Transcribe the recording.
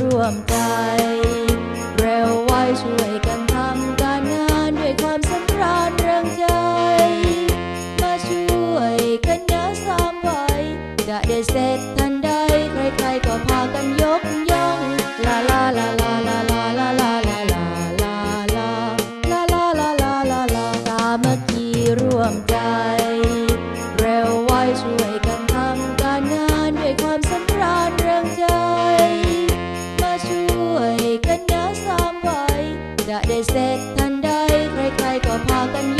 ร่วมใจ เร็วไว้ช่วยกันทำการงานด้วยความสำราญเริงใจ มาช่วยกันยาสามไว้จะได้เสร็จทันใด ใครๆก็พากันยกย่อง ลาลาลาลาลาลาลาลาลาลาลาลาลาลาลาลาลาลาสามัคคีร่วมใจ เร็วไว้ช่วย ได้เสร็จทันใดใครๆก็พากัน